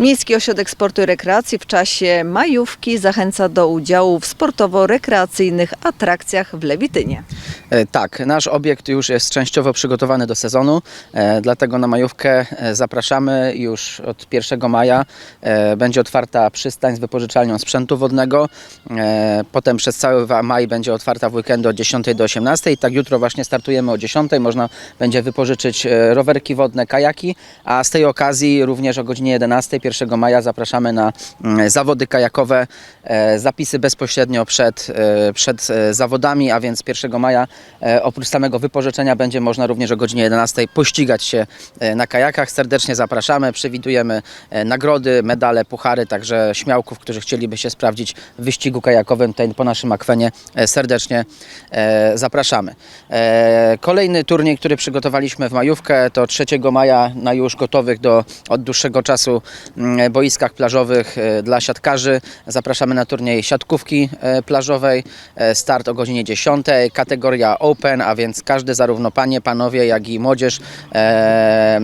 Miejski Ośrodek Sportu i Rekreacji w czasie majówki zachęca do udziału w sportowo-rekreacyjnych atrakcjach w Lewitynie. E, Tak, nasz obiekt już jest częściowo przygotowany do sezonu, e, dlatego na majówkę e, zapraszamy już od 1 maja. Będzie otwarta przystań z wypożyczalnią sprzętu wodnego. Potem przez cały maj będzie otwarta w weekendy od 10 do 18. Tak jutro właśnie startujemy o 10. Można będzie wypożyczyć rowerki wodne, kajaki, a z tej okazji również o godzinie 11 1 maja zapraszamy na mm, zawody kajakowe. Zapisy bezpośrednio przed, przed zawodami, a więc 1 maja oprócz samego wypożyczenia będzie można również o godzinie 11 pościgać się e, na kajakach. Serdecznie zapraszamy, przewidujemy e, nagrody, medale, puchary, także śmiałków, którzy chcieliby się sprawdzić w wyścigu kajakowym tutaj po naszym akwenie e, serdecznie e, zapraszamy. E, Kolejny turniej, który przygotowaliśmy w majówkę to 3 maja na już gotowych do od dłuższego czasu mm, boiskach plażowych e, dla siatkarzy. Zapraszamy na turniej siatkówki e, plażowej. E, Start o godzinie 10. Kategoria Open, a więc każdy, zarówno panie, panowie, jak i młodzież e,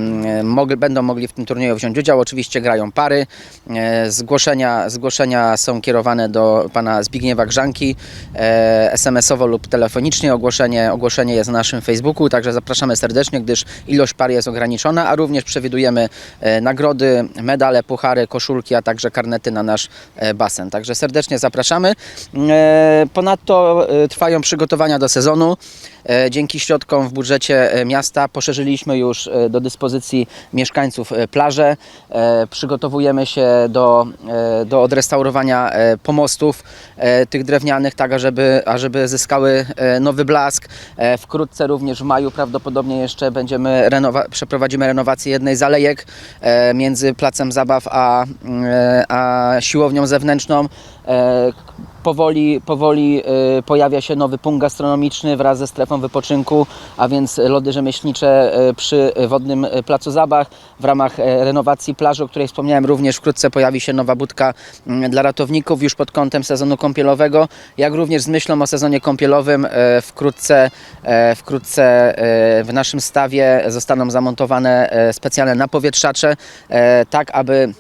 będą mogli w tym turnieju wziąć udział. Oczywiście grają pary. E, Zgłoszenia, zgłoszenia są kierowane do pana Zbigniewa Grzanki e, SMS-owo lub telefonicznie. Ogłoszenie, ogłoszenie jest na naszym Facebooku, także zapraszamy serdecznie, gdyż ilość par jest ograniczona, a również przewidujemy e, nagrody, medale, puchary, koszulki, a także karnety na nasz e, basen. Także serdecznie zapraszamy. E, Ponadto e, trwają przygotowania do sezonu. E, Dzięki środkom w budżecie e, miasta poszerzyliśmy już e, do dyspozycji mieszkańców plaże. E, Przygotowujemy się do, do odrestaurowania pomostów tych drewnianych, tak ażeby, ażeby zyskały nowy blask. Wkrótce również w maju prawdopodobnie jeszcze będziemy renowa- przeprowadzimy renowację jednej z alejek między placem zabaw a, mm, a siłownią zewnętrzną. E, Powoli, powoli e, pojawia się nowy punkt gastronomiczny wraz ze strefą wypoczynku, a więc lody rzemieślnicze e, przy wodnym placu zabaw. W ramach renowacji plaży, o której wspomniałem, również wkrótce pojawi się nowa budka mm, dla ratowników już pod kątem sezonu kąpielowego, jak również z myślą o sezonie kąpielowym wkrótce, wkrótce w naszym stawie zostaną zamontowane specjalne napowietrzacze, tak aby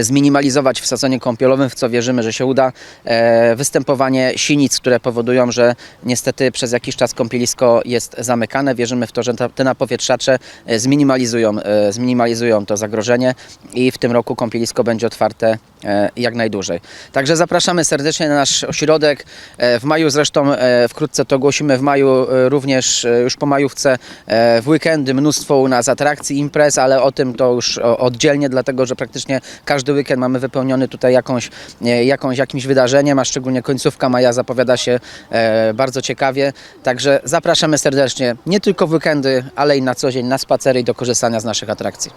zminimalizować w sezonie kąpielowym, w co wierzymy, że się uda, e, występowanie sinic, które powodują, że niestety przez jakiś czas kąpielisko jest zamykane. Wierzymy w to, że te napowietrzacze e, zminimalizują, e, zminimalizują to zagrożenie i w tym roku kąpielisko będzie otwarte e, jak najdłużej. Także zapraszamy serdecznie na nasz ośrodek. E, W maju zresztą, e, wkrótce to ogłosimy, w maju e, również e, już po majówce e, w weekendy mnóstwo u nas atrakcji, imprez, ale o tym to już oddzielnie, dlatego że praktycznie każdy weekend mamy wypełniony tutaj jakąś, e, jakąś, jakimś wydarzeniem, a szczególnie końcówka maja zapowiada się e, bardzo ciekawie. Także zapraszamy serdecznie nie tylko w weekendy, ale i na co dzień na spacery i do korzystania z naszych atrakcji.